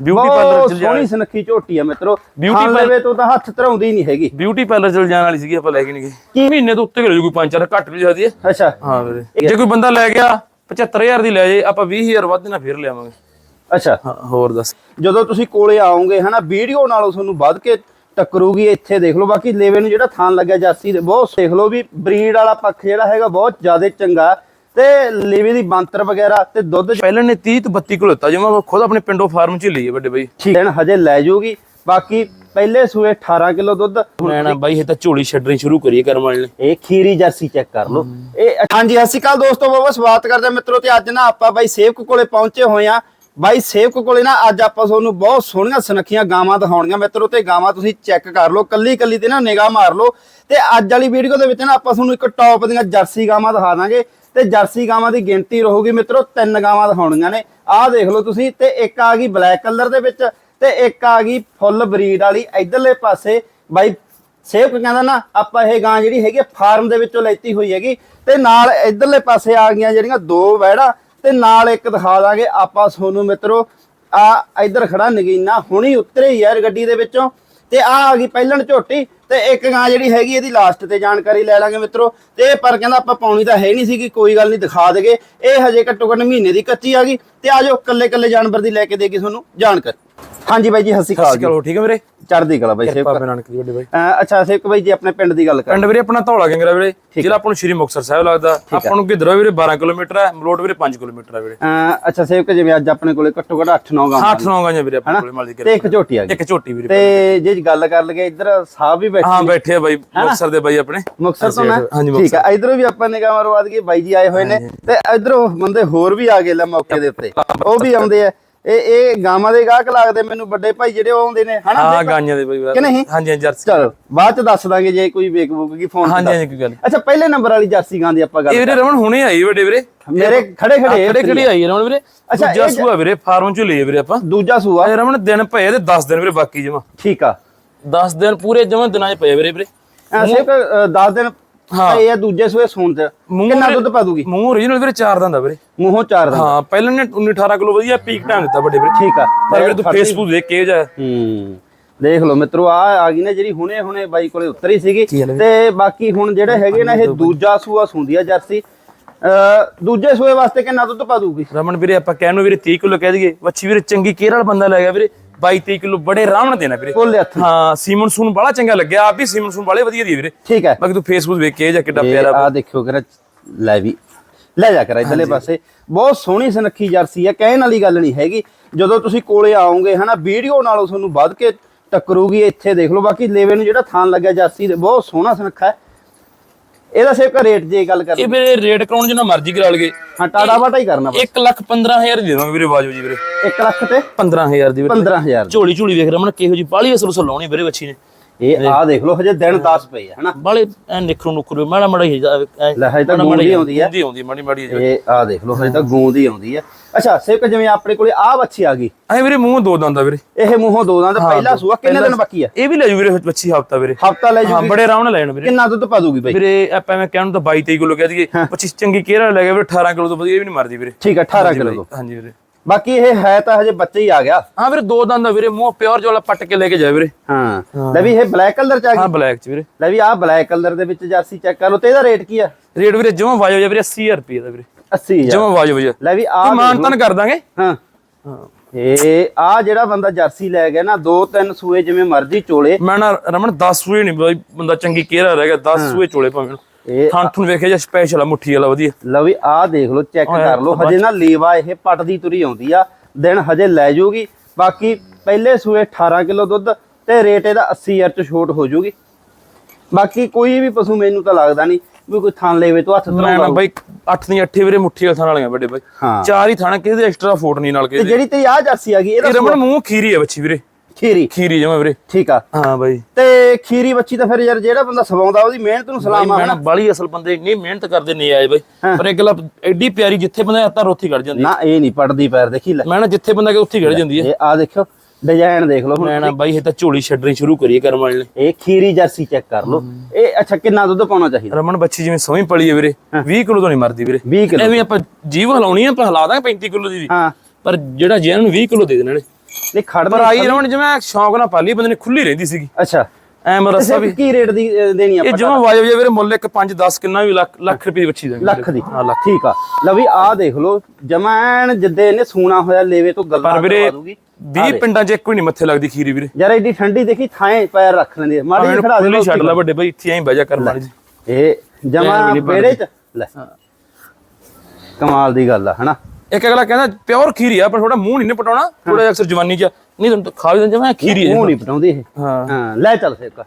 Beauty parlour ਚ ਜਾ ਸੋਹਣੀ ਸੁਨੱਖੀ ਝੋਟੀ ਆ ਮਿੱਤਰੋ। Beauty ਖਾਣ parlor- ਲਵੇ ਤੋਂ ਤਾਂ ਹੱਥ ਧਰਾਉਂਦੀ ਨਹੀਂ ਹੈਗੀ। ਬਿਊਟੀ ਪਾਰਲਰ ਚਲ ਜਾਣ ਵਾਲੀ ਸੀਗੀ ਆਪਾਂ ਲੈ ਕੇ ਨਹੀਂ ਗਏ? ਮਹੀਨੇ ਤੋਂ ਉੱਤੇ ਕੋਈ ਪੰਜ ਚਾਰ ਘੱਟ ਵੀ ਜਾਂਦੀ ਹੈ ਅੱਛਾ। ਹਾਂ ਵੀਰੇ। ਜੇ ਕੋਈ ਬੰਦਾ ਲੈ ਗਿਆ 75000 ਦੀ ਲੈ ਜੇ ਆਪਾਂ 20000 ਵੱਧ ਨਾਲ ਫਿਰ ਲਿਆਵਾਂਗੇ। ਅੱਛਾ। ਹਾਂ ਹੋਰ ਦੱਸ। ਜਦੋਂ ਤੁਸੀਂ ਕੋਲੇ ਆਓਗੇ ਹਨਾ ਵੀਡੀਓ ਨਾਲੋਂ ਤੁਹਾਨੂੰ ਵੱਧ ਕੇ ਟੱਕਰੂਗੀ ਇੱਥੇ ਦੇਖ ਲਓ ਬਾਕੀ ਲੇਵੇ ਨੂੰ ਜਿਹੜਾ ਥਾਨ ਲੱਗਿਆ ਜਾਸੀ ਦੇ ਬਹੁਤ ਦੇਖ ਲਓ ਵੀ ਬਰੀਡ ਵਾਲਾ ਪੱਖ ਜਿਹੜਾ ਹੈਗਾ ਬਹੁਤ ਜ਼ਿਆਦਾ ਚੰਗਾ। ਤੇ ਲੇਵੇ ਦੀ ਬੰਤਰ ਵਗੈਰਾ ਤੇ ਦੁੱਧ ਪਹਿਲਾਂ ਨੇ 30 ਤੋਂ 32 ਕਿਲੋ ਦਿੱਤਾ ਜਿਵੇਂ ਖੁਦ ਆਪਣੇ ਪਿੰਡੋਂ ਫਾਰਮ ਚ ਲਈ ਹੈ ਵੱਡੇ ਬਾਈ। ਠੀਕ ਹੈ ਹਜੇ ਲੈ ਜਾਊਗੀ ਬਾਕੀ ਪਹਿਲੇ ਸੂਏ 18 ਕਿਲੋ ਦੁੱਧ। ਮੈਂ ਨਾ ਬਾਈ ਇਹ ਤਾਂ ਝੋਲੀ ਛੱਡਣੀ ਸ਼ੁਰੂ ਕਰੀਏ ਕਰਮ ਵਾਲੇ ਨੇ। ਇਹ ਖੀਰੀ ਜਰਸੀ ਚੈੱਕ ਕਰ ਲਓ। ਇਹ ਹਾਂਜੀ ਸਤਿ ਸ਼੍ਰੀ ਅਕਾਲ ਦੋਸਤੋ ਬਹੁਤ ਸਵਾਗਤ ਕਰਦੇ ਮਿੱਤਰੋ ਤੇ ਅੱਜ ਨਾ ਆਪਾਂ ਬਾਈ ਸੇਵਕ ਕੋਲੇ ਪਹੁੰਚੇ ਹੋਏ ਆ ਬਾਈ ਸੇਵਕ ਕੋਲੇ ਨਾ ਅੱਜ ਆਪਾਂ ਤੁਹਾਨੂੰ ਬਹੁਤ ਸੋਹਣੀਆਂ ਸੁਨੱਖੀਆਂ ਗਾਵਾਂ ਦਿਖਾਉਣੀਆਂ ਮਿੱਤਰੋ ਤੇ ਗਾਵਾਂ ਤੁਸੀਂ ਚੈੱਕ ਕਰ ਲਓ ਕੱਲੀ ਕੱਲੀ ਤੇ ਨਾ ਨਿਗਾਹ ਮਾਰ ਲਓ। ਤੇ ਅੱਜ ਵਾਲੀ ਵੀਡੀਓ ਦੇ ਵਿੱਚ ਨਾ ਆਪਾਂ ਤੁਹਾਨੂੰ ਇੱਕ ਟੌਪ ਦੀਆਂ ਜਰਸੀ ਗਾਵਾਂ ਦਿਖਾ ਦਾਂਗੇ। ਤੇ ਜਰਸੀ ਗਾਵਾਂ ਦੀ ਗਿਣਤੀ ਰਹੂਗੀ ਮਿੱਤਰੋ, ਤਿੰਨ ਗਾਵਾਂ ਦਿਖਾਉਣੀਆਂ ਨੇ। ਆਹ ਦੇਖ ਲਓ ਤੁਸੀਂ, ਤੇ ਇੱਕ ਆ ਗਈ ਬਲੈਕ ਕਲਰ ਦੇ ਵਿੱਚ, ਤੇ ਇੱਕ ਆ ਗਈ ਫੁੱਲ ਬਰੀਡ ਵਾਲੀ ਇਧਰਲੇ ਪਾਸੇ। ਬਾਈ, ਸੇਵਕ ਕਹਿੰਦਾ ਨਾ, ਆਪਾਂ ਇਹ ਗਾਂ ਜਿਹੜੀ ਹੈਗੀ ਫਾਰਮ ਦੇ ਵਿੱਚੋਂ ਲੈਤੀ ਹੋਈ ਹੈਗੀ। ਤੇ ਨਾਲ ਇਧਰਲੇ ਪਾਸੇ ਆ ਗਈਆਂ ਜਿਹੜੀਆਂ ਦੋ ਵੈੜਾ, ਤੇ ਨਾਲ ਇੱਕ ਦਿਖਾ ਦਾਂਗੇ ਆਪਾਂ ਸੋਨੂੰ ਮਿੱਤਰੋ। ਆ ਇਧਰ ਖੜਾ ਨਗੀਨਾ, ਹੁਣੀ ਉਤਰੇ ਹੀ ਯਾਰ ਗੱਡੀ ਦੇ ਵਿੱਚੋਂ। ਤੇ ਆ ਆ ਗਈ ਪਹਿਲਣ ਝੋਟੀ ਤੇ ਇੱਕ ਗਾਂ ਜਿਹੜੀ ਹੈਗੀ ਇਹਦੀ ਲਾਸਟ ਤੇ ਜਾਣਕਾਰੀ ਲੈ ਲਾਂਗੇ ਮਿੱਤਰੋ। ਤੇ ਇਹ ਪਰ ਕਹਿੰਦਾ ਆਪਾਂ ਪਾਉਣੀ ਤਾਂ ਹੈ ਨਹੀਂ ਸੀਗੀ ਕੋਈ ਗੱਲ ਨਹੀਂ ਦਿਖਾ ਦੇਗੇ। ਇਹ ਹਜੇ ਘੱਟੋ ਘੱਟ ਮਹੀਨੇ ਦੀ ਕੱਚੀ ਆ ਗਈ। ਤੇ ਆਜੋ ਕੱਲੇ ਕੱਲੇ ਜਾਨਵਰ ਦੀ ਲੈ ਕੇ ਦੇਗੀ ਤੁਹਾਨੂੰ ਜਾਣਕਾਰੀ। ਹਾਂਜੀ ਬਾਈ ਜੀ ਸਤਿ ਸ਼੍ਰੀ ਅਕਾਲ ਚਲੋ ਠੀਕ ਹੈ ਵੀਰੇ? ਚੜ੍ਹਦੀ ਕਲਾ ਬਾਈ ਸੇਵਕ ਬਾਬੇ ਨਾਨਕ ਦੀ ਵੱਡੇ ਬਾਈ। ਅਹ ਅੱਛਾ ਸੇਵਕ ਬਾਈ ਜੀ ਆਪਣੇ ਪਿੰਡ ਦੀ ਗੱਲ ਕਰ। ਪਿੰਡ ਵੀਰੇ ਆਪਣਾ ਧੌਲਾ ਗੰਗਰਾ ਵੀਰੇ ਜ਼ਿਲ੍ਹਾ ਆਪਾਂ ਨੂੰ ਸ਼੍ਰੀ ਮੁਕਤਸਰ ਸਾਹਿਬ ਲੱਗਦਾ। ਆਪਾਂ ਨੂੰ ਗਿੱਦਰਾ ਵੀਰੇ 12 ਕਿਲੋਮੀਟਰ ਹੈ ਮਲੋਟ ਵੀਰੇ 5 ਕਿਲੋਮੀਟਰ ਹੈ ਵੀਰੇ। ਅਹ ਅੱਛਾ ਸੇਵਕ ਜਿਵੇਂ ਅੱਜ ਆਪਣੇ ਕੋਲੇ ਘੱਟੋ ਘੱਟ 8-9 ਗਾਵਾਂ। 8 9 ਗਾਂ ਵੀਰੇ ਆਪਣੇ ਕੋਲੇ ਮਾਲ ਦੀ ਤੇ ਇੱਕ ਝੋਟੀ ਆ ਗਈ। ਇੱਕ ਝੋਟੀ ਵੀਰੇ ਤੇ ਜੇ ਗੱਲ ਕਰ ਲਈਏ ਇੱਧਰ ਸਾਹਿਬ ਵੀ ਬੈਠੇ ਹਾਂ ਬੈਠੇ ਆ ਬਾਈ ਮੁਕਤਸਰ ਦੇ ਬਾਈ ਆਪਣੇ। ਮੁਕਤਸਰ ਤੋਂ ਨਾ? ਹਾਂਜੀ, ਠੀਕ ਆ ਇਧਰੋਂ ਵੀ ਆਪਾਂ ਨਿਗਾਹ ਮਾਰਵਾ ਦਈਏ ਬਾਈ ਜੀ ਆਏ ਹੋਏ ਨੇ। ਤੇ ਇਧਰੋਂ ਬੰਦੇ ਹੋਰ ਵੀ ਆ ਗਏ ਲੈ ਮੌਕੇ ਦੇ ਉੱਤੇ। ਉਹ ਵੀ ਆਉਂਦੇ ਆ। ਇਹ ਇਹ ਗਾਵਾਂ ਦੇ ਗਾਹਕ ਲੱਗਦੇ ਮੈਨੂੰ ਵੱਡੇ ਭਾਈ ਜਿਹੜੇ ਉਹ ਆਉਂਦੇ ਨੇ ਹਨਾ? ਹਾਂ ਗਾਂਆਂ ਦੇ ਬਾਈ ਕਿ ਨਹੀਂ? ਹਾਂਜੀ ਜਰਸੀ। ਚਲੋ ਬਾਅਦ ਚ ਦੱਸ ਦਾਂਗੇ ਜੇ ਕੋਈ ਵੇਕ ਬੁੱਕ ਕੀ ਫੋਨ ਹਾਂਜੀ ਹਾਂਜੀ ਕੋਈ ਗੱਲ। ਅੱਛਾ ਪਹਿਲੇ ਨੰਬਰ ਵਾਲੀ ਜਰਸੀ ਗਾਂ ਦੀ ਆਪਾਂ ਗੱਲ ਇਹ ਵੀਰੇ ਰਮਨ ਹੁਣੇ ਆਈ ਵੱਡੇ ਵੀਰੇ। ਮੇਰੇ ਖੜੇ ਖੜੇ ਖੜੇ ਖੜੇ ਆਈ ਰਮਨ ਵੀਰੇ। ਅੱਛਾ, ਦੂਜਾ ਸੂਆ ਵੀਰੇ ਫਾਰਮ ਚੋਂ ਲਈ ਵੀਰੇ ਆਪਾਂ। ਦੂਜਾ ਸੂਆ। ਇਹ ਰਮਨ ਦਿਨ ਪਏ ਤੇ 10 ਦਿਨ ਵੀਰੇ ਬਾਕੀ ਜਮਾ। ਠੀਕ ਆ। 10 ਦਿਨ ਪੂਰੇ ਜਮਾ ਦਿਨਾਂ 'ਚ ਪਏ ਵੀਰੇ ਵੀਰੇ। ਐਸੇ 10 ਦਿਨ ਹਾਂ। ਇਹ ਆ ਦੂਜੇ ਸੂਏ ਸੂਣ ਤੇ। ਕਿੰਨਾ ਦੁੱਧ ਪਾ ਦੂਗੀ? ਮੂੰਹ ਓਰੀਜਨਲ ਵੀਰੇ ਚਾਰ ਦਾ ਹੁੰਦਾ ਵੀਰੇ। ਮੂੰਹੋਂ ਚਾਰ ਦਾ ਹਾਂ ਪਹਿਲਾਂ ਨੇ 19 18 ਕਿਲੋ ਵਧੀਆ ਪੀਕ ਢੰਗ ਦਿੱਤਾ ਵੱਡੇ ਵੀਰੇ। ਠੀਕ ਆ। ਪਰ ਵੀਰੇ ਤੂੰ ਫੇਸਬੁੱਕ ਦੇਖ ਕੇ ਜਾ। ਹੂੰ। ਦੇਖ ਲਓ ਮਿੱਤਰੋ ਆ ਆ ਗਈ ਨਾ ਜਿਹੜੀ ਹੁਣੇ ਹੁਣੇ ਬਾਈ ਕੋਲੇ ਉਤਰੀ ਸੀਗੀ? ਤੇ ਬਾਕੀ ਹੁਣ ਜਿਹੜੇ ਹੈਗੇ ਨਾ ਇਹ ਦੂਜਾ ਸੂਆ ਸੁੰਦੀ ਆ ਜਰਸੀ। ਅ ਦੂਜੇ ਸੂਏ ਵਾਸਤੇ ਕਿੰਨਾ ਦੁੱਧ ਪਾ ਦੂਗੀ? ਰਮਨ ਵੀਰੇ ਆਪਾਂ ਕਹਿਣ ਨੂੰ ਵੀਰੇ 30 ਕਿਲੋ ਕਹਿ ਦਈਏ। ਵੱਛੀ ਵੀਰੇ ਚੰਗੀ ਕੇਅਰ ਵਾਲਾ ਬੰਦਾ ਲੈ ਗਿਆ ਵੀਰੇ। 22 23 ਕਿਲੋ ਬੜੇ ਆਰਾਮ ਨਾਲ ਦੇਣਾ ਵੀਰੇ। ਕੋਲੇ ਹੱਥ ਹਾਂ ਸੀਮਨ ਸੂਨ ਬੜਾ ਚੰਗਾ ਲੱਗਿਆ। ਆਪ ਵੀ ਸੀਮਨ ਸੂਨ ਵਾਲੇ ਵਧੀਆ ਦੀ ਵੀਰੇ। ਠੀਕ ਹੈ। ਬਾਕੀ ਤੂੰ ਫੇਸਬੁੱਕ ਵੇਖ ਕੇ ਜਾ ਕਿੱਡਾ ਪਿਆਰਾ ਆ ਦੇਖਿਓ ਕਰਾ ਲੈ ਵੀ ਲੈ ਜਾ ਕਰਾ ਇਧਰਲੇ ਪਾਸੇ। ਬਹੁਤ ਸੋਹਣੀ ਸੁਨੱਖੀ ਜਰਸੀ ਆ ਕਹਿਣ ਵਾਲੀ ਗੱਲ ਨਹੀਂ ਹੈਗੀ। ਜਦੋਂ ਤੁਸੀਂ ਕੋਲੇ ਆਓਗੇ ਹਨਾ ਵੀਡੀਓ ਨਾਲੋਂ ਤੁਹਾਨੂੰ ਵੱਧ ਕੇ ਟੱਕਰੂਗੀ ਇੱਥੇ ਦੇਖ ਲਓ। ਬਾਕੀ ਲੇਵੇ ਨੂੰ ਜਿਹੜਾ ਥਾਨ ਲੱਗਿਆ ਜਰਸੀ ਦੇ ਬਹੁਤ ਸੋਹਣਾ ਸੁਨੱਖਾ ਹੈ। ਇਹਦਾ ਸਿਰਫ ਰੇਟ ਜੇ ਗੱਲ ਕਰ ਇਹ ਵੀਰੇ ਰੇਟ ਕਰਾਉਣ ਜਿੰਨਾ ਮਰਜ਼ੀ ਕਰਾ ਲਗੇ ਹਾਂ ਟਾੜਾ ਬਾਟਾ ਹੀ ਕਰਨਾ 1 ਲੱਖ 15000 ਦੇ ਦੇਵਾਂਗੇ ਵੀਰੇ ਬਾਜੂ ਜੀ ਵੀਰੇ। 1 ਲੱਖ ਤੇ 15000 ਦੀ ਵੀਰੇ। 15000 ਝੋਲੀ ਝੋਲੀ ਵੇਖ ਰਮਨ ਕਿਹੋ ਜੀ ਬਾਲੀ ਅਸਲ ਉਸਲ ਲਾਉਣੀ ਵੀਰੇ ਵੱਛੀ ਨੇ। ਇਹ ਆ ਦੇਖ ਲਓ ਹਜੇ ਦਿਨ 10 ਪਏ ਆ ਹਨਾ? ਬਾਲੇ ਐ ਨਿਖਰੂ ਨੁਖਰੂ ਮਾੜਾ ਮਾੜਾ ਹੀ ਜਾ- ਲੈ ਹਜੇ ਤਾਂ ਗੂੰਦੀ ਆਉਂਦੀ ਹੈ ਗੂੰਦੀ ਆਉਂਦੀ ਮਾੜੀ ਮਾੜੀ। ਇਹ ਆ ਦੇਖ ਲਓ ਹਜੇ ਤਾਂ ਗੂੰਦ ਹੀ ਆਉਂਦੀ ਆ। ਅੱਛਾ ਸਿਰਫ ਜਿਵੇਂ ਆਪਣੇ ਕੋਲੇ ਆ ਬੱਚੀ ਆ ਗਈ। ਐ ਵੀਰੇ ਮੂੰਹ ਦੋ ਦੰਦਾ ਵੀਰੇ। ਇਹ ਮੂੰਹੋਂ ਦੋ ਦੰਦ ਪਹਿਲਾ ਸੂਆ ਕਿੰਨੇ ਦਿਨ ਬਾਕੀ ਆ? ਇਹ ਵੀ ਲੈ ਜੂ ਵੀਰੇ ਵੱਛੀ ਹਫਤਾ ਵੀਰੇ। ਹਫਤਾ ਲੈ ਹਾਂ ਜੂਗੀ ਬੜੇ ਆਰਾਮ ਨਾਲ ਲੈਣ ਵੀਰੇ। ਕਿੰਨਾ ਦੁੱਧ ਪਾ ਦੂਗੀ ਬਾਈ? ਵੀਰੇ ਆਪਾਂ ਮੈਂ ਕਹਿਣ ਨੂੰ ਤਾਂ 22 23 ਕਿਲੋ ਕਹਿ ਦਈਏ। 25 ਚੰਗੀ ਕੇਰਾ ਲੈ ਗਿਆ ਵੀਰੇ 18 ਕਿਲੋ ਤੋਂ ਵਧੀਆ ਵੀ ਨਹੀਂ ਮਰਦੀ ਵੀਰੇ। ਠੀਕ ਆ 18 ਕਿਲੋ ਤੋਂ। ਹਾਂਜੀ ਵੀਰੇ। ਬਾਕੀ ਇਹ ਹੈ ਤਾਂ ਹਜੇ ਬੱਚੇ ਹੀ ਆ ਗਿਆ। ਹਾਂ ਵੀਰੇ ਦੋ ਦੰਦ ਆ ਵੀਰੇ ਮੂੰਹ ਪਿਓਰ ਵਾਲਾ ਪੱਟ ਕੇ ਲੈ ਕੇ ਜਾ ਵੀਰੇ। ਹਾਂ। ਲੈ ਵੀ ਇਹ ਬਲੈਕ ਕਲਰ ਚ ਆ ਹਾਂ ਗਈ ਬਲੈਕ ਚ ਵੀਰੇ। ਲੈ ਵੀ ਆਹ ਬਲੈਕ ਕਲਰ ਦੇ ਵਿੱਚ ਜਰਸੀ ਚੈੱਕ ਕਰ ਲਓ ਤੇ ਇਹਦਾ ਰੇਟ ਕੀ ਆ? ਰੇਟ ਵੀਰੇ ਜਮਾ ਵਾਜੋ ਜਾ ਵੀਰੇ 80000 ਰੁਪਏ ਦਾ ਵੀਰੇ। 80000 ਜਮਾ ਵਾਜੋ ਜਾ ਲੈ ਵੀ ਆ ਮਾਨ ਤਨ ਕਰ ਦਾਂਗੇ। ਹਾਂ। ਹਾਂ। ਇਹ ਆ ਜਿਹੜਾ ਬੰਦਾ ਜਰਸੀ ਲੈ ਗਿਆ ਨਾ ਦੋ ਤਿੰਨ ਸੂਏ ਜਿਵੇਂ ਮਰਜ਼ੀ ਚੋਲੇ। ਮੈਂ ਨਾ ਰਮਨ 10 ਸੂਏ ਨਹੀਂ ਬਾਈ ਬੰਦਾ ਚੰਗੀ ਕੇਰਾ ਰਹਿ ਗਿਆ 10 ਸੂਏ ਚੋਲੇ ਭਾਵੇਂ। ਇਹ ਥਾਂ ਥੁਣ ਵੇਖਿਆ ਜਾਂ ਸਪੈਸ਼ਲ ਆ ਮੁੱਠੀ ਵਾਲਾ ਵਧੀਆ। ਲਓ ਵੀ ਆਹ ਦੇਖ ਲਓ ਚੈੱਕ ਕਰ ਲਓ। ਹਜੇ ਨਾ ਲੇਵਾ ਇਹ ਪੱਟਦੀ ਤੁਰੀ ਆਉਂਦੀ ਆ। ਦਿਨ ਹਜੇ ਲੈ ਜਾਊਗੀ ਬਾਕੀ ਪਹਿਲੇ ਸੂਏ 18 ਕਿਲੋ ਦੁੱਧ ਤੇ ਰੇਟ ਇਹਦਾ 80000 ਚ ਛੋਟ ਹੋ ਜਾਊਗੀ ਬਾਕੀ ਕੋਈ ਵੀ ਪਸ਼ੂ ਮੈਨੂੰ ਤਾਂ ਲੱਗਦਾ ਨਹੀਂ ਵੀ ਕੋਈ ਥਾਂ ਲੇਵੇ ਤੋਂ ਹੱਥ ਮੈਂ ਨਾ ਬਾਈ 8 ਦੀਆਂ 8 ਵੀਰੇ ਮੁੱਠੀ ਵਾਲੇ ਥਾਂ ਵਾਲੀਆਂ ਵੱਡੇ ਬਾਈ। ਚਾਰ ਹੀ ਥਾਣਾ ਕਿਸੇ ਦੇ ਐਕਸਟਰਾ ਫੋਟ ਨਹੀਂ ਨਾਲ ਤੇ ਕਿਸੇ ਜਿਹੜੀ ਤੇਰੀ ਆ ਜਰਸੀ ਆ ਗਈ ਇਹਦਾ ਮੂੰਹ ਖੀਰੀ ਹੈ ਬੱਚੀ ਵੀਰੇ। ਖੀਰੀ। ਖੀਰੀ ਜਮਾ ਵੀਰੇ। ਠੀਕ ਆ। ਹਾਂ ਬਾਈ। ਤੇ ਖੀਰੀ ਬੱਚੀ ਤਾਂ ਫਿਰ ਯਾਰ ਜਿਹੜਾ ਬੰਦਾ ਸਵਾਉਂਦਾ ਉਹਦੀ ਮਿਹਨਤ ਨੂੰ ਸਲਾਮ ਆ ਮੈਂ ਨਾ ਬਾਲੀ ਅਸਲ ਬੰਦੇ ਇੰਨੀ ਮਿਹਨਤ ਕਰਦੇ ਨਹੀਂ ਆਏ ਬਾਈ। ਪਰ ਇਹ ਗੱਲ ਐਡੀ ਪਿਆਰੀ ਜਿੱਥੇ ਬੰਦਾ ਹੱਥਾਂ ਰੋਥੀ ਕੱਢ ਜਾਂਦੀ ਨਾ ਇਹ ਨਹੀਂ ਪੜਦੀ ਪੈਰ ਦੇਖੀ ਲੈ। ਮੈਂ ਨਾ ਜਿੱਥੇ ਬੰਦਾ ਕਿ ਉੱਥੇ ਹੀ ਕੱਢ ਜਾਂਦੀ ਹੈ ਇਹ ਆ ਦੇਖੋ ਡਿਜ਼ਾਈਨ ਦੇਖ ਲਓ ਹੁਣ ਮੈਂ ਨਾ ਬਾਈ ਇਹ ਤਾਂ ਝੋਲੀ ਛੱਡਣੀ ਸ਼ੁਰੂ ਕਰੀਏ ਕਰਮ ਵਾਲੇ ਨੇ। ਇਹ ਖੀਰੀ ਜਰਸੀ ਚੈੱਕ ਕਰ ਲਓ। ਇਹ ਅੱਛਾ ਕਿੰਨਾ ਦੁੱਧ ਪਾਉਣਾ ਚਾਹੀਦਾ? ਰਮਨ ਬੱਚੀ ਜਿਵੇਂ ਸੋਹਣੀ ਪਲੀ ਹੈ ਵੀਰੇ 20 ਕਿਲੋ ਤੋਂ ਨਹੀਂ ਮਰਦੀ ਵੀਰੇ। 20 ਕਿਲੋ। ਐਵੇਂ ਆਪਾਂ ਜੀਵ ਹਲਾਉਣੀ ਆ ਆਪਾਂ ਹਲਾ ਦਾਂਗੇ 35 ਕਿਲੋ ਦੀ ਵੀ। ਹਾਂ। ਪਰ ਜਿਹੜਾ ਜੈਨ ਨੂੰ 20 ਕਿਲੋ ਦੇ ਦੇਣਾ ਨੇ ਨਹੀਂ ਖੜਨਾ ਪਰ ਆਈ ਰਮਣ ਜਿਵੇਂ ਸ਼ੌਂਕ ਨਾਲ ਪਾਲੀ ਬੰਦੇ ਨੇ ਖੁੱਲੀ ਰਹਿੰਦੀ ਸੀਗੀ। ਅੱਛਾ। ਐ ਮੈਂ ਰੱਸਾ ਸਿਰਫ ਵੀ ਕੀ ਰੇਟ ਦੀ ਦੇਣੀ ਇਹ ਆਪਾਂ ਜਿਵੇਂ ਵਾਜਬ ਜੇ ਵੀਰੇ ਮੁੱਲ ਇੱਕ 5 10 ਕਿੰਨਾ ਵੀ ਲੱਖ ਲੱਖ ਰੁਪਏ ਦੀ ਬੱਚੀ ਦੇਣਗੇ ਲੱਖ ਦੀ। ਹਾਂ ਲੱਖ। ਠੀਕ ਆ। ਲਓ ਵੀ ਆਹ ਦੇਖ ਲਓ ਜਮੈਨ ਜਿੱਦੇ ਇਹਨੇ ਸੂਣਾ ਹੋਇਆ ਲੇਵੇ ਤੋਂ ਗੱਲਾਂ ਕਰਵਾ ਦੂਗੀ। 20 ਪਿੰਡਾਂ 'ਚ ਇੱਕ ਵੀ ਨਹੀਂ ਮੱਥੇ ਲੱਗਦੀ ਖੀਰੀ ਵੀਰੇ। ਯਾਰ ਐਡੀ ਠੰਡੀ ਦੇਖੀ ਥਾਂ ਪੈਰ ਰੱਖ ਲੈਂਦੀ ਆ। ਮਾੜੀ ਖੜਾ ਦੇ ਛੱਡ ਲੈ ਵੱਡੇ ਬਾਈ ਇੱਥੇ ਐਂ ਬਹਿ ਜਾ ਕਰ ਮਾੜੀ ਜੀ ਇਹ ਜਮਾ ਬੇੜੇ ਚ ਲੈ। ਕਮਾਲ ਦੀ ਗੱਲ ਆ ਹਨਾ? ਇੱਕ ਅਗਲਾ ਕਹਿੰਦਾ ਪਿਓਰ ਖੀਰੀ ਆ ਪਰ ਥੋੜਾ ਮੂੰਹ ਨਹੀਂ ਪਟਾਉਣਾ ਥੋੜਾ ਜਿਹਾ ਅਕਸਰ ਜਵਾਨੀ 'ਚ। ਨਹੀਂ ਤੁਹਾਨੂੰ ਖਾ ਵੀ ਜਿਵੇਂ ਖੀਰੀ ਹੈ ਮੂੰਹ ਨਹੀਂ ਪਟਾਉਂਦੀ ਇਹ। ਹਾਂ। ਲੈ ਚੱਲ ਸੇਕ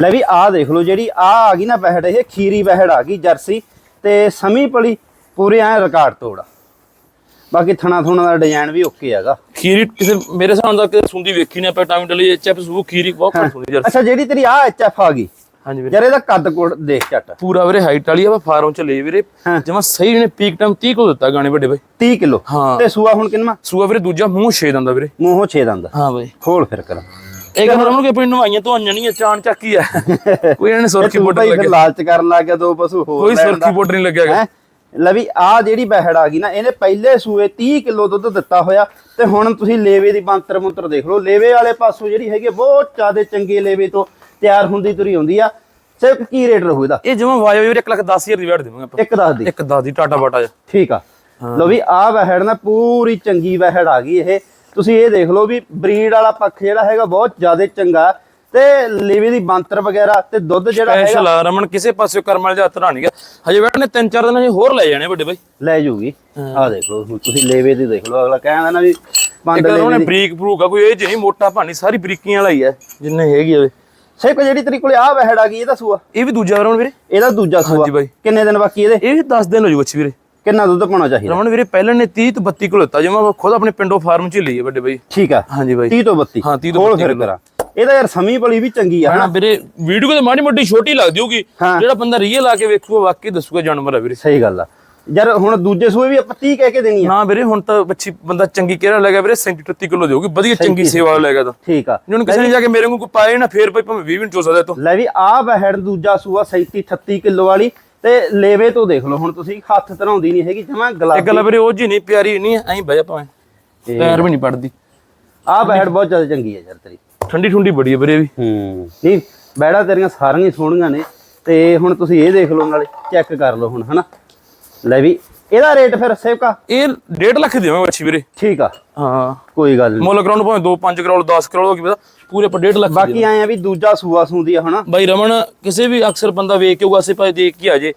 ਲੈ ਵੀ ਆਹ ਦੇਖ ਲਓ ਜਿਹੜੀ ਆ ਆ ਗਈ ਨਾ ਬਹਿੜ ਇਹ ਖੀਰੀ ਬਹਿੜ ਆ ਗਈ ਜਰਸੀ ਤੇ ਸਮੀ ਪਲੀ ਪੂਰੇ ਐ ਰਿਕਾਰਡ ਤੋੜਾ। ਬਾਕੀ ਥਣਾ ਥੁਣਾ ਦਾ ਡਿਜ਼ਾਈਨ ਵੀ ਓਕੇ ਹੈਗਾ। ਖੀਰੀ ਕਿਸੇ ਮੇਰੇ ਹਿਸਾਬ ਨਾਲ ਕਿ ਸੁੰਦੀ ਵੇਖੀ ਨੇ ਆਪਾਂ ਟਾਈਮ ਡਲੀ ਚੈਪ ਸੂ ਖੀਰੀ ਬਹੁਤ ਘੱਟ ਸੁੰਦੀ ਜਰ ਅੱਛਾ ਜਿਹੜੀ ਤੇਰੀ ਆ ਐਚਐਫ ਆ ਗਈ ਹਾਂਜੀ ਵੀਰੇ। ਯਾਰ ਇਹਦਾ ਕੱਦ ਕੋੜ ਦੇਖ ਝੱਟ। ਪੂਰਾ ਵੀਰੇ ਹਾਈਟ ਵਾਲੀ ਆ ਫਾਰਮ ਚ ਲੈ ਵੀਰੇ। ਜਮਾ ਸਹੀ ਨੇ ਪੀਕ ਟਾਈਮ 30 ਕੋ ਦਿੱਤਾ ਗਾਣੇ ਵੱਡੇ ਬਾਈ। 30 ਕਿਲੋ। ਹਾਂ। ਤੇ ਸੂਆ ਹੁਣ ਕਿੰਨਾ? ਸੂਆ ਵੀਰੇ ਦੂਜਾ ਮੂੰਹ ਛੇ ਦੰਦਾ ਵੀਰੇ। ਮੂੰਹੋਂ 6 ਦੰਦ। ਹਾਂ ਬਾਈ। ਖੋਲ ਫਿਰ ਕਰ। ਇਹ ਗੱਲ ਰਮਣ ਕੇ ਪਿੰਡ ਨੂੰ ਆਈਆਂ ਤੋਂ ਨਹੀਂ ਚਾਣ ਚੱਕੀ ਆ। ਕੋਈ ਇਹਨਾਂ ਨੇ ਸੁਰਖੀ ਬੋਟਰ ਲੱਗਿਆ ਲਾਲਚ ਕਰਨ ਲੱਗ ਗਿਆ ਦੋ ਪਸ਼ੂ ਹੋਰ ਕੋਈ ਸੁਰਖੀ। ਬੋਟਰ ਨਹੀਂ ਲੱਗਿਆ ਹੈਂ? ਲੈ ਵੀ ਆ ਜਿਹੜੀ ਬਹਿੜ ਆ ਗਈ ਨਾ ਇਹਨੇ ਪਹਿਲੇ ਸੂਏ 30 ਕਿਲੋ ਦੁੱਧ ਦਿੱਤਾ ਹੋਇਆ। ਤੇ ਹੁਣ ਤੁਸੀਂ ਲੇਵੇ ਦੀ ਬੰਤਰ ਮੰਤਰ ਦੇਖ ਲਓ। ਲੇਵੇ ਵਾਲੇ ਪਾਸੋਂ ਜਿਹੜੀ ਹੈਗੀ ਬਹੁਤ ਜ਼ਿਆਦਾ ਚੰਗੇ ਲੇਵੇ ਤੋਂ ਤਿਆਰ ਹੁੰਦੀ ਤੁਰੀ ਹੁੰਦੀ ਆ। ਸਿਰਫ ਕੀ ਰੇਟ ਰਹੂ ਇਹਦਾ? ਇਹ ਜਮਾ ਵਾਜੋ ਵੀਰੇ 1 ਲੱਖ 10 ਹਜ਼ਾਰ ਦੀ ਵੈਟ ਦੇਵਾਂਗੇ ਆਪਾਂ। ਇੱਕ ਦੱਸ ਦੀ। ਇੱਕ 10 ਦੀ ਟਾਟਾ ਬਾਟਾ ਜਾ ਠੀਕ ਆ। ਲਓ ਵੀ ਆ ਵਹਿੜ ਨਾ ਪੂਰੀ ਚੰਗੀ ਵਹਿੜ ਆ ਗਈ ਇਹ। ਤੁਸੀਂ ਇਹ ਦੇਖ ਲਓ ਵੀ ਬਰੀਡ ਵਾਲਾ ਪੱਖ ਜਿਹੜਾ ਹੈਗਾ ਬਹੁਤ ਜ਼ਿਆਦਾ ਚੰਗਾ। ਤੇ ਲੇਵੇ ਦੀ ਬੰਤਰ ਵਗੈਰਾ ਤੇ ਦੁੱਧ ਜਿਹੜਾ ਹੈਗਾ ਸਪੈਸ਼ਲ ਆ ਰਮਨ ਕਿਸੇ ਪਾਸੇ ਕਰਮ ਵਾਲੇ ਹੱਥ ਨਹੀਂ ਗਿਆ। ਹਜੇ ਵੈਟ ਨੇ 3-4 ਦਿਨਾਂ 'ਚ ਹੋਰ ਲੈ ਜਾਣੇ ਵੱਡੇ ਬਾਈ। ਲੈ ਜੂਗੀ ਆ ਦੇਖ ਲਓ ਤੁਸੀਂ ਲੇਵੇ ਦੀ ਦੇਖ ਲਓ ਅਗਲਾ ਕਹਿੰਦਾ ਨਾ ਵੀ ਬੰਦ ਲੇਵੇ ਉਹਨੇ ਦੀ। ਬਰੀਕ ਬਰੂਕ ਆ ਕੋਈ ਇਹ ਨਹੀਂ ਮੋਟਾ ਭਾਣੀ ਸਾਰੀ ਬਰੀਕੀਆਂ ਵਾਲਾ ਹੀ ਹੈ ਜਿੰਨੇ ਹੈਗੀ ਆ ਕੋ ਜਿਹੜੀ ਤੇਰੇ ਕੋਲੇ ਆ ਵਹਿੜ ਆ ਗਈ ਇਹਦਾ ਸੂਆ। ਇਹ ਵੀ ਦੂਜਾ ਰਮਨ ਵੀਰੇ? ਇਹਦਾ ਦੂਜਾ ਸੂਆ। ਹਾਂਜੀ ਬਾਈ। ਕਿੰਨੇ ਦਿਨ ਬਾਕੀ ਇਹਦੇ? ਇਹ ਵੀ 10 ਦਿਨ ਹੋ ਜੂ ਬੱਚੀ ਵੀਰੇ। ਕਿੰਨਾ ਦੁੱਧ ਪਾਉਣਾ ਚਾਹੀਦਾ? ਰਮਨ ਵੀਰੇ ਪਹਿਲਾਂ ਨੇ 30 ਤੋਂ 32 ਕਿਲੋ ਦਿੱਤਾ ਜਿਵੇਂ ਖੁਦ ਆਪਣੇ ਪਿੰਡੋਂ ਫਾਰਮ ਚ ਲਈ ਹੈ ਵੱਡੇ ਬਾਈ। ਠੀਕ ਆ। ਹਾਂਜੀ ਬਾਈ। 30 ਤੋਂ 32 ਹਾਂ, 30 ਤੋਂ ਖੋਲ 32 ਫਿਰ ਕਰਾਂ। ਇਹਦਾ ਯਾਰ ਸਮੀ ਬਲੀ ਵੀ ਚੰਗੀ ਆ ਹਾਂ ਵੀਰੇ ਵੀਡੀਓ ਤੇ ਮਾੜੀ ਮੋਟੀ ਛੋਟੀ ਲੱਗਦੀ ਹੋਊਗੀ। ਹਾਂ। ਜਿਹੜਾ ਬੰਦਾ ਰੀਅਲ ਆ ਕੇ ਵੇਖੂਗਾ ਵਾਕਈ ਦੱਸੂਗਾ ਜਾਨਵਰ ਆ ਵੀਰੇ। ਸਹੀ ਗੱਲ ਆ। ਯਾਰ ਹੁਣ ਦੂਜੇ ਸੂਏ ਵੀ ਆਪਾਂ 30 ਕਹਿ ਕੇ ਦੇਣੀ ਆ। ਨਾ ਵੀਰੇ ਹੁਣ ਤਾਂ ਬੱਚੀ ਬੰਦਾ ਚੰਗੀ ਕੇਰਾ ਲੈ ਗਿਆ ਵੀਰੇ? 37 38 ਕਿਲੋ ਦੇਊਗੀ ਵਧੀਆ ਚੰਗੀ ਸੇਵਾ ਲੈ ਗਿਆ ਤਾਂ। ਠੀਕ ਆ। ਜਿਹਨੂੰ ਕਿਸੇ ਨੇ ਜਾ ਕੇ ਮੇਰੇ ਨੂੰ ਕੋਈ ਪਾਏ ਨਾ ਫੇਰ ਭਾਈ ਭਾਵੇਂ 20 ਮਿੰਟ ਚੋ ਸਕਦਾ ਇਹ ਤੋਂ। ਲੈ ਵੀ ਆ ਵਹਿੜ ਦੂਜਾ ਸੂਆ 37 38 ਕਿਲੋ ਵਾਲੀ ਤੇ ਲੇਵੇ ਤੋਂ ਦੇਖ ਲਓ। ਹੁਣ ਤੁਸੀਂ ਹੱਥ ਧਰਾਉਂਦੀ ਨਹੀਂ ਹੈਗੀ ਜਮਾ ਇਹ ਗਲਾਸ ਗੱਲ ਵੀਰੇ ਉਹ ਜੀ ਨਹੀਂ ਪਿਆਰੀ ਨਹੀਂ ਐਂ ਬਹਿ ਜਾ ਭਾਵੇਂ। ਪੈਰ ਵੀ ਨਹੀਂ ਪੜਦੀ। ਆ ਵਹਿੜ ਬਹੁਤ ਜ਼ਿਆਦਾ ਚੰਗੀ ਹੈ ਯਾਰ ਤੇਰੀ। ਠੰਡੀ ਠੁੰਡੀ ਬੜੀ ਹੈ ਵੀਰੇ ਇਹ ਵੀ। ਹੂੰ। ਨਹੀਂ ਬੈੜਾ ਤੇਰੀਆਂ ਸਾਰੀਆਂ ਸੋਹਣੀਆਂ ਨੇ। ਤੇ ਹੁਣ ਤੁਸੀਂ ਇਹ ਦੇਖ ਲਓ ਨਾਲੇ ਚੈੱਕ ਕਰ ਲਓ ਹੁਣ ਹਨਾ? ਲੈ ਵੀ ਇਹਦਾ ਰੇਟ ਫਿਰ ਸੇਵਕਾ? ਇਹ 1.5 ਲੱਖ ਦੇਵਾਂਗੇ ਬੱਚੀ ਵੀਰੇ। ਠੀਕ ਆ। ਹਾਂ। ਕੋਈ ਗੱਲ ਨਹੀਂ ਮੁੱਲ ਕਰਾਉਣ ਭਾਵੇਂ 2 5 ਕਰੋੜ 10 ਕਰੋੜ ਹੋ ਕੀ ਪਤਾ ਪੂਰੇ ਪਰ 1.5 ਲੱਖ ਬਾਕੀ ਆਏ ਆ ਵੀ ਦੂਜਾ ਸੂਆ ਸੂੰਦੀ ਆ ਹਨਾ? ਬਾਈ ਰਮਨ ਕਿਸੇ ਵੀ ਅਕਸਰ ਬੰਦਾ ਵੇਖ ਕੇ ਉਗਾਸੇ ਪਾਸੇ ਦੇਖ ਕੇ ਆ ਜੇ।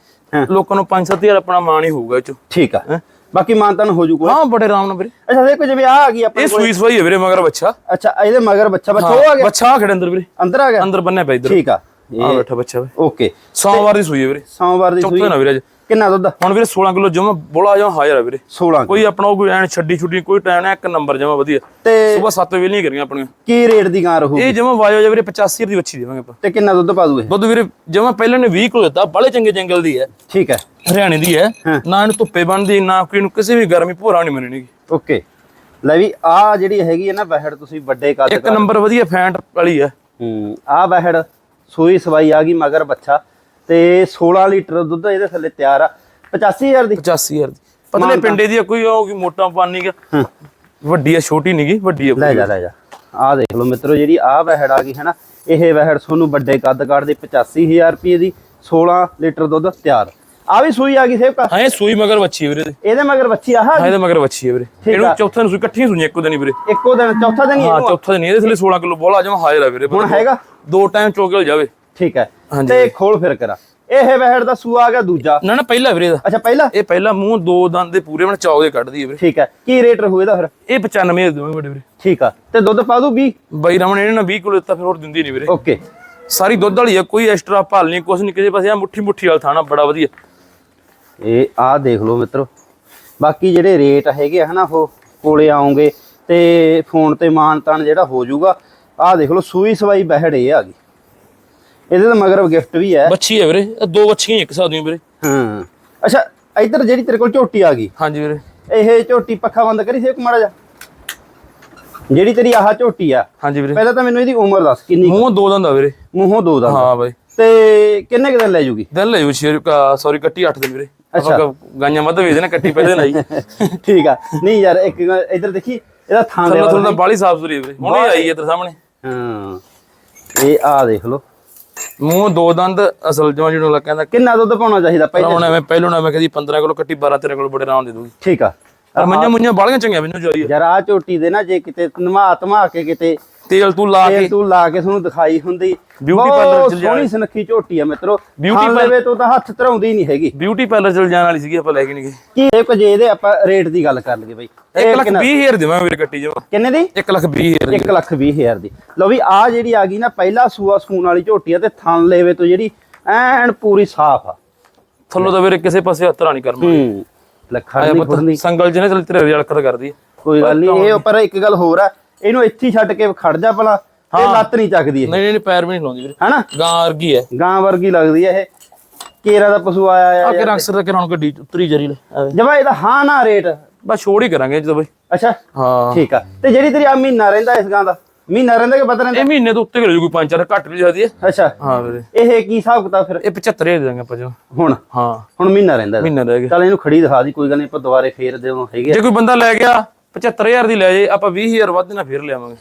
ਲੋਕਾਂ ਨੂੰ 5-7000 ਆਪਣਾ ਮਾਣ ਹੀ ਹੋਊਗਾ ਇਹ ਚ। ਠੀਕ ਆ। ਬਾਕੀ ਮਾਨਤਨ ਹੋ ਜੂ ਕੋਈ। ਹਾਂ ਬੜੇ ਆਰਾਮ ਨਾਲ ਵੀਰੇ। ਅੱਛਾ ਦੇਖੋ ਜਿਵੇਂ ਆ ਆ ਗਈ ਆਪਣੇ ਇਹ ਸੂਈ ਸਵਾਈ ਹੈ ਵੀਰੇ ਮਗਰ ਬੱਚਾ। ਅੱਛਾ ਇਹਦੇ ਮਗਰ ਬੱਚਾ ਬੱਚਾ ਉਹ ਆ ਗਿਆ? ਬੱਚਾ ਖੜੇ ਅੰਦਰ ਵੀਰੇ। ਅੰਦਰ ਆ ਗਿਆ? ਅੰਦਰ ਬੰਨਿਆ ਪਿਆ ਇੱਧਰ। ਠੀਕ ਆ। ਆ ਬੈਠਾ ਬੱਚਾ ਓਕੇ। ਸੋਮਵਾਰ ਦੀ ਸੂਈ ਹੈ ਵੀਰੇ। ਸੋਮਵਾਰ ਦੀ ਸੂਈ ਚੌਥੇ ਨਾ ਵੀਰੇ ਕਿੰਨਾ ਦੁੱਧ? ਹੁਣ ਵੀਰੇ 16 ਕਿਲੋ ਜਮਾ ਬੋਲਾ ਜਮਾ ਹਾਜ਼ਰ ਆ ਵੀਰੇ। 16 ਕੋਈ ਆਪਣਾ ਕੋਈ ਐਨ ਛੱਡੀ ਛੁੱਡੀ ਕੋਈ ਟਾਈਮ ਨਾ ਇੱਕ ਨੰਬਰ ਜਮਾ ਵਧੀਆ। ਤੇ ਸਵੇਰ 7 ਵਜੇ ਨਹੀਂ ਕਰੀਆਂ ਆਪਣੀਆਂ। ਕੀ ਰੇਟ ਦੀ ਗਾਂ ਰਹੂ ਇਹ ਜਮਾ ਵਾਜੋ ਜਾ ਵੀਰੇ 85 ਦੀ ਬੱਚੀ ਦੇਵਾਂਗੇ ਆਪਾਂ। ਤੇ ਕਿੰਨਾ ਦੁੱਧ ਪਾ ਦੂ ਇਹ ਦੁੱਧ ਵੀਰੇ ਜਮਾ ਪਹਿਲਾਂ ਨੇ 20 ਕਿਲੋ ਦਿੱਤਾ ਬੜੇ ਚੰਗੇ ਜੰਗਲ ਦੀ ਹੈ। ਠੀਕ ਹੈ। ਹਰਿਆਣੇ ਦੀ ਹੈ। ਨਾ ਇਹਨੂੰ ਧੁੱਪੇ ਬਣਦੀ ਨਾ ਕੋਈ ਨੂੰ ਕਿਸੇ ਵੀ ਗਰਮੀ ਭੋਰਾ ਨਹੀਂ ਮੰਨਣੀ ਓਕੇ। ਲੈ ਵੀ ਆ ਜਿਹੜੀ ਹੈਗੀ ਹੈ ਨਾ ਬਹਿੜ ਤੁਸੀਂ ਵੱਡੇ ਕੱਦ ਇੱਕ ਨੰਬਰ ਵਧੀਆ ਫੈਂਟ ਵਾਲੀ ਹੈ। ਹੂੰ ਆ ਬਹਿੜ ਸੂਈ ਸਵਾਈ ਆ ਗਈ ਮਗਰ ਬੱਚਾ। ਤੇ 16 ਲੀਟਰ ਦੁੱਧ ਇਹਦੇ ਥੱਲੇ ਤਿਆਰ ਆ। 85000 ਦੀ। 85000 ਦੀ। ਪਤਲੇ ਪਿੰਡੇ ਦੀ ਕੋਈ ਉਹ ਮੋਟਾ ਪਾਣੀ ਹਾਂ। ਵੱਡੀ ਆ ਛੋਟੀ ਨਹੀਂਗੀ ਵੱਡੀ ਆ ਲੈ ਜਾ ਲੈ ਜਾ। ਆ ਦੇਖ ਲਓ ਮਿੱਤਰੋ ਜਿਹੜੀ ਆ ਵਹਿੜ ਆ ਗਈ ਹੈ ਨਾ ਇਹ ਵਹਿੜ ਤੁਹਾਨੂੰ ਵੱਡੇ ਕੱਦ ਕਾੜ ਦੀ 85000 ਰੁਪਏ ਦੀ 16 ਲੀਟਰ ਦੁੱਧ ਤਿਆਰ। ਆ ਵੀ ਸੂਈ ਆ ਗਈ ਸੇਵਕਾ? ਹਾਂ ਇਹ ਸੂਈ ਮਗਰ ਵੱਛੀ ਹੈ ਵੀਰੇ ਇਹਦੇ। ਮਗਰ ਬੱਚੀ ਆਹ ਹਾਂ ਇਹਦੇ ਮਗਰ ਵੱਛੀ ਹੈ ਵੀਰੇ। ਇਹਨੂੰ ਚੌਥੇ ਨੂੰ ਸੂਈ ਇਕੱਠੀਆਂ ਸੂਈਆਂ ਇੱਕੋ ਦਿਨ ਹੀ ਵੀਰੇ। ਇੱਕੋ ਦਿਨ ਚੌਥਾ ਦਿਨ ਹੀ ਹਾਂ? ਚੌਥਾ ਦਿਨ ਹੀ, ਇਹਦੇ ਥੱਲੇ 16 ਕਿਲੋ ਬੋਲਾ ਜਮਾ ਹਾਜ਼ਰ ਆ ਵੀਰੇ ਹੁਣ ਹੈਗਾ? ਦੋ ਟਾਈਮ ਚੋਕਲ ਜਾਵੇ। ਠੀਕ ਹੈ। ਤੇ ਖੋਲ ਫਿਰ ਕਰਾ। ਇਹ ਵਹਿੜ ਦਾ ਸੂਆ ਆ ਗਿਆ ਦੂਜਾ। ਨਾ ਨਾ ਪਹਿਲਾ ਵੀਰੇ ਦਾ। ਅੱਛਾ ਪਹਿਲਾ? ਇਹ ਪਹਿਲਾ ਮੂੰਹ ਦੋ ਦੰਦ ਦੇ ਪੂਰੇ ਬਣ ਚੌਕ ਦੇ ਕੱਢਦੀ ਹੈ ਵੀਰੇ। ਠੀਕ ਹੈ। ਕੀ ਰੇਟ ਰਹੂ ਇਹਦਾ ਫਿਰ? ਇਹ 95 ਦੇ ਦੇਵਾਂਗੇ ਵੱਡੇ ਵੀਰੇ। ਠੀਕ ਆ। ਤੇ ਦੁੱਧ ਪਾ ਦੂ 20 ਬਾਈ ਰਮਨ ਇਹਨੇ ਨਾ 20 ਕਿਲੋ ਦਿੱਤਾ ਫਿਰ ਹੋਰ ਦਿੰਦੀ ਨਹੀਂ ਵੀਰੇ। ਓਕੇ। ਸਾਰੀ ਦੁੱਧ ਵਾਲੀ ਆ ਕੋਈ ਐਕਸਟਰਾ ਭਾਲ ਨਹੀਂ ਕੁਛ ਨਹੀਂ ਕਿਸੇ ਪਾਸੇ ਆ ਮੁੱਠੀ ਮੁੱਠੀ ਵਾਲਾ ਥਾਣਾ ਬੜਾ ਵਧੀਆ। ਇਹ ਆਹ ਦੇਖ ਲਓ ਮਿੱਤਰੋ। ਬਾਕੀ ਜਿਹੜੇ ਰੇਟ ਹੈਗੇ ਆ ਹਨਾ ਉਹ ਕੋਲੇ ਆਉਂਗੇ ਤੇ ਫੋਨ ਤੇ ਮਾਨ ਤਾਨ ਜਿਹੜਾ ਹੋ ਜਾਊਗਾ ਆਹ ਦੇਖ ਲਓ ਸੂਈ ਸਵਾਈ ਬਹਿੜ ਇਹ ਆ ਗਈ। ਇਹਦੇ ਤਾਂ ਮਗਰ ਗਿਫਟ ਵੀ ਹੈ। ਬੱਚੀ ਹੈ ਵੀਰੇ। ਇਹ ਦੋ ਬੱਚੀਆਂ ਇੱਕ ਸਾਥ ਦੀਆਂ ਵੀਰੇ। ਹਾਂ। ਅੱਛਾ ਇੱਧਰ ਜਿਹੜੀ ਤੇਰੇ ਕੋਲ ਝੋਟੀ ਆ ਗਈ। ਹਾਂਜੀ ਵੀਰੇ। ਇਹ ਝੋਟੀ ਪੱਖਾ ਬੰਦ ਕਰੀ ਸੇ ਮਾੜਾ ਜਾ ਜਿਹੜੀ ਤੇਰੀ ਆਹ ਝੋਟੀ ਆ ਹਾਂਜੀ ਵੀਰੇ। ਪਹਿਲਾਂ ਤਾਂ ਮੈਨੂੰ ਇਹਦੀ ਉਮਰ ਦੱਸ ਕਿੰਨੀ ਮੂੰਹ ਦੋ ਦੰਦ ਆ ਵੀਰੇ। ਮੂੰਹੋਂ ਦੋ ਦਾ ਹਾਂ ਬਾਈ। ਤੇ ਕਿੰਨੇ ਕੁ ਦਿਨ ਲੈ ਜੂਗੀ? ਦਿਨ ਲੈ ਸ਼ੇਰ ਸੌਰੀ ਕੱਟੀ 8 ਦਿਨ ਵੀਰੇ। ਆਪਾਂ ਗਾਈਆਂ ਵੱਧ ਵੇਚਦੇ ਨੇ ਕੱਟੀ ਪਹਿਲੇ ਲਈ। ਠੀਕ ਆ। ਨਹੀਂ ਯਾਰ ਇੱਕ ਇੱਧਰ ਦੇਖੀ ਇਹਦਾ ਥਾਂ ਲੈਵਲ ਥੱਲੇ ਬਾਲੀ ਸਾਫ਼ ਸੁਰੀ ਵੀਰੇ। ਹੁਣੇ ਆਈ ਹੈ ਤੇਰੇ ਸਾਹਮਣੇ। ਹਾਂ। ਇਹ ਆ ਦੇਖ ਲਓ। ਮੂੰਹ ਦੋ ਦੰਦ ਅਸਲ ਜਵਾਂ ਜਿਹਨੂੰ ਲੱਗ ਕਹਿੰਦਾ ਕਿੰਨਾ ਦੁੱਧ ਪਾਉਣਾ ਚਾਹੀਦਾ ਪਹਿਲੇ ਹੁਣ ਐਵੇਂ ਪਹਿਲੋਂ ਨਾ ਮੈਂ ਕਹਦੀ 15 ਕਿਲੋ ਕੱਟੀ 12 13 ਕਿਲੋ ਬੜੇ ਆਰਾਮ ਦੇ ਦੂਗੀ ਠੀਕ ਆ। ਮੰਝਾਂ ਮੁੰਝਾਂ ਬਾਲੀਆਂ ਚੰਗੀਆਂ ਮੈਨੂੰ ਜਾਈ ਯਾਰ ਆ ਝੋਟੀ ਦੇ ਨਾ ਜੇ ਕਿਤੇ ਨਮਾ ਧਮਾ ਕੇ ਕਿਤੇ ਤੇਲ ਤੂੰ ਲਾ ਕੇ। ਤੂੰ ਲਾ ਕੇ ਤੁਹਾਨੂੰ ਦਿਖਾਈ ਹੁੰਦੀ। ਬਹੁਤ parlor ਚ ਸੋਹਣੀ ਸੁਨੱਖੀ ਝੋਟੀ ਆ ਮਿੱਤਰੋ। ਖਾਣ ਲਵੇ ਤੋਂ ਤਾਂ ਹੱਥ ਧਰਾਉਂਦੀ ਨਹੀਂ ਹੈਗੀ। ਬਿਊਟੀ ਪਾਰਲਰ ਚਲ ਜਾਣ ਵਾਲੀ ਸੀਗੀ ਆਪਾਂ ਲੈ ਕੇ ਨਹੀਂ ਗਏ। ਕੀ ਇਹ ਕੁਝ ਇਹਦੇ ਆਪਾਂ ਰੇਟ ਦੀ ਗੱਲ ਕਰ ਲਈਏ ਬਈ। 1 ਲੱਖ 20 ਹਜ਼ਾਰ ਦੇਵਾਂ ਵੀਰੇ ਕੱਟੀ ਜਮਾ ਕਿੰਨੇ ਦੀ? 1 ਲੱਖ 20 ਹਜ਼ਾਰ 1 ਲੱਖ 20 ਹਜ਼ਾਰ ਦੀ। ਲਓ ਵੀ ਆ ਜਿਹੜੀ ਆ ਗਈ ਨਾ ਪਹਿਲਾ ਸੂਆ ਸਕੂਨ ਵਾਲੀ ਝੋਟੀ ਆ ਤੇ ਥਣ ਲੇਵੇ ਤੋਂ ਜਿਹੜੀ ਐਨ ਪੂਰੀ ਸਾਫ਼ ਆ। ਥੱਲੋਂ ਤਾਂ ਵੀਰੇ ਕਿਸੇ ਪਾਸੇ ਹੱਥ ਨਹੀਂ ਕਰਨਾ। ਹੂੰ ਲੱਖਾਂ ਦੀ ਸੰਗਲ ਜਿਹਨੇ ਚਲ ਤੇਰੇ ਰਿਜ਼ਲਟ ਕਰਦੀ ਕੋਈ ਗੱਲ ਨਹੀਂ ਇਹ ਪਰ ਇੱਕ ਗੱਲ ਹੋਰ ਆ। ਇਹਨੂੰ ਇੱਥੇ ਹੀ ਛੱਡ ਕੇ ਖੜ ਜਾ ਭਲਾ ਇਹ ਲੱਤ ਨਹੀਂ ਚੱਕਦੀ ਇਹ। ਨਹੀਂ ਨਹੀਂ ਪੈਰ ਵੀ ਨਹੀਂ ਲਾਉਂਦੀ ਵੀਰੇ। ਹਨਾ? ਗਾਂ ਵਰਗੀ ਹੈ ਗਾਂ ਵਰਗੀ ਲੱਗਦੀ ਆ ਇਹ। ਕੇਰਾ ਦਾ ਪਸ਼ੂ ਆਇਆ ਆ ਕੇ ਰੰਗਸਰ ਦਾ ਕਿਰਾਂ ਗੱਡੀ ਉਤਰੀ ਜਰੀ ਲੈ ਜਵਾ ਇਹਦਾ ਹਾਂ ਨਾ ਰੇਟ। ਬਸ ਛੋੜ ਹੀ ਕਰਾਂਗੇ ਜਦੋਂ ਬਈ। ਅੱਛਾ? ਹਾਂ। ਠੀਕ ਆ। ਤੇ ਜਿਹੜੀ ਤੇਰੀ ਆ ਮਹੀਨਾ ਰਹਿੰਦਾ ਇਸ ਗਾਂ ਦਾ? ਮਹੀਨਾ ਰਹਿੰਦਾ ਕਿ ਪਤਾ ਰਹਿੰਦਾ? ਇਹ ਮਹੀਨੇ ਤੋਂ ਉੱਤੇ ਕਰ ਜੂਗੀ ਪੰਜ ਚਾਰ ਘੱਟ ਵੀ ਜਾਂਦੀ ਹੈ ਅੱਛਾ। ਹਾਂ ਵੀਰੇ। ਇਹ ਕੀ ਹਿਸਾਬ ਕਿਤਾਬ ਫਿਰ? ਇਹ 75 ਦੇ ਦਾਂਗੇ ਆਪਾਂ ਜੋ ਹੁਣ? ਹਾਂ। ਹੁਣ ਮਹੀਨਾ ਰਹਿੰਦਾ। ਮਹੀਨਾ ਰਹਿ ਗਿਆ। ਚੱਲ ਇਹਨੂੰ ਖੜੀ ਦਿਖਾ ਦੀ ਕੋਈ ਗੱਲ ਨਹੀਂ ਆਪਾਂ ਦੁਬਾਰੇ ਫੇਰ ਦੇਵਾਂ। ਹੈਗੇ। ਜੇ ਕੋਈ ਬੰਦਾ ਲੈ ਗਿਆ 75000 ਦੀ ਲੈ ਜੇ ਆਪਾਂ 20000 ਵੱਧ ਨਾਲ ਫੇਰ ਲਿਆਵਾਂਗੇ।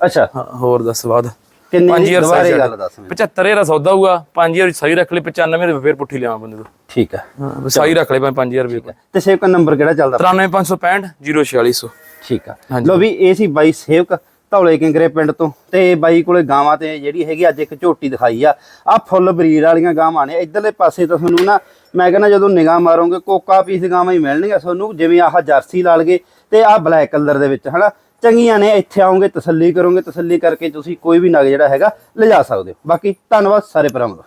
ਅੱਛਾ। ਹਾਂ ਹੋਰ ਦੱਸ ਬਾਅਦ। ਕਿੰਨੀ ਦੀ 5000 ਦੁਬਾਰੇ ਗੱਲ ਦੱਸ ਮੈਨੂੰ। 75000 ਦਾ ਸੌਦਾ ਹੋਊਗਾ 5000 ਸਹੀ ਰੱਖ ਲਈ 95 ਦੇ ਫੇਰ ਪੁੱਠੀ ਲਿਆਵਾਂ ਬੰਦੇ ਤੋਂ। ਠੀਕ ਆ। ਹਾਂ ਸਹੀ ਰੱਖ ਲੈ 5000 ਰੁਪਏ ਤੇ ਸੇਵਕ ਨੰਬਰ ਕਿਹੜਾ ਚੱਲਦਾ? 93565 04600 ਠੀਕ ਆ। ਲੋ ਵੀ ਇਹ ਸੀ ਬਾਈ ਸੇਵਕ। ਧੌਲੇ ਕਿੰਗਰੇ ਪਿੰਡ ਤੋਂ ਤੇ ਬਾਈ ਕੋਲੇ ਗਾਵਾਂ ਤੇ ਜਿਹੜੀ ਹੈਗੀ ਅੱਜ ਇੱਕ ਝੋਟੀ ਦਿਖਾਈ ਆ। ਆ ਫੁੱਲ ਬਰੀਡ ਵਾਲੀਆਂ ਗਾਵਾਂ ਨੇ। ਇਧਰਲੇ ਪਾਸੇ ਤਾਂ ਤੁਹਾਨੂੰ ਨਾ ਮੈਂ ਕਹਿੰਦਾ ਜਦੋਂ ਨਿਗਾਹ ਮਾਰੋਗੇ ਕੋਕਾ ਪੀਸ ਗਾਵਾਂ ਹੀ ਮਿਲਣਗੀਆਂ ਤੁਹਾਨੂੰ, ਜਿਵੇਂ ਆਹ ਜਰਸੀ ਲਾ ਲਗੇ ਤੇ ਆਹ ਬਲੈਕ ਕਲਰ ਦੇ ਵਿੱਚ, ਹਨਾ? ਚੰਗੀਆਂ ਨੇ, ਇੱਥੇ ਆਉਂਗੇ ਤਸੱਲੀ ਕਰੋਗੇ, ਤਸੱਲੀ ਕਰਕੇ ਤੁਸੀਂ ਕੋਈ ਵੀ ਨਗ ਜਿਹੜਾ ਹੈਗਾ ਲਿਜਾ ਸਕਦੇ ਹੋ। ਬਾਕੀ ਧੰਨਵਾਦ ਸਾਰੇ ਭਰਾਵਾਂ ਦਾ।